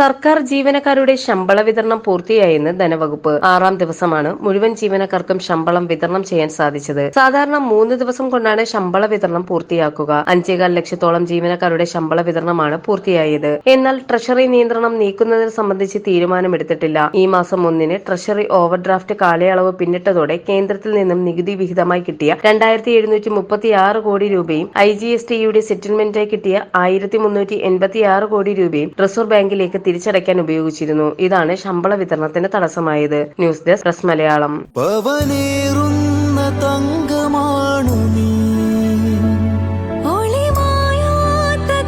സർക്കാർ ജീവനക്കാരുടെ ശമ്പള വിതരണം പൂർത്തിയായെന്ന് ധനവകുപ്പ്. ആറാം ദിവസമാണ് മുഴുവൻ ജീവനക്കാർക്കും ശമ്പളം വിതരണം ചെയ്യാൻ സാധിച്ചത്. സാധാരണ മൂന്ന് ദിവസം കൊണ്ടാണ് ശമ്പള വിതരണം പൂർത്തിയാക്കുക. അഞ്ചേകാൽ ലക്ഷത്തോളം ജീവനക്കാരുടെ ശമ്പള വിതരണമാണ് പൂർത്തിയായത്. എന്നാൽ ട്രഷറി നിയന്ത്രണം നീക്കുന്നതിനെ സംബന്ധിച്ച് തീരുമാനമെടുത്തിട്ടില്ല. ഈ മാസം ഒന്നിന് ട്രഷറി ഓവർഡ്രാഫ്റ്റ് കാലയളവ് പിന്നിട്ടതോടെ കേന്ദ്രത്തിൽ നിന്നും നികുതി വിഹിതമായി കിട്ടിയ രണ്ടായിരത്തി എഴുന്നൂറ്റി മുപ്പത്തി ആറ് കോടി രൂപയും ഐ ജി എസ് ടിയുടെ സെറ്റിൽമെന്റായി കിട്ടിയ ആയിരത്തി മുന്നൂറ്റി എൺപത്തി ആറ് കോടി രൂപയും റിസർവ് ബാങ്കിലേക്ക് തിരിച്ചടയ്ക്കാൻ ഉപയോഗിച്ചിരുന്നു. ഇതാണ് ശമ്പള വിതരണത്തിന് തടസ്സമായത്. News desk press Malayalam. രാജകുമാരി തങ്കമാണു നീ. ഒളിമായാത്ത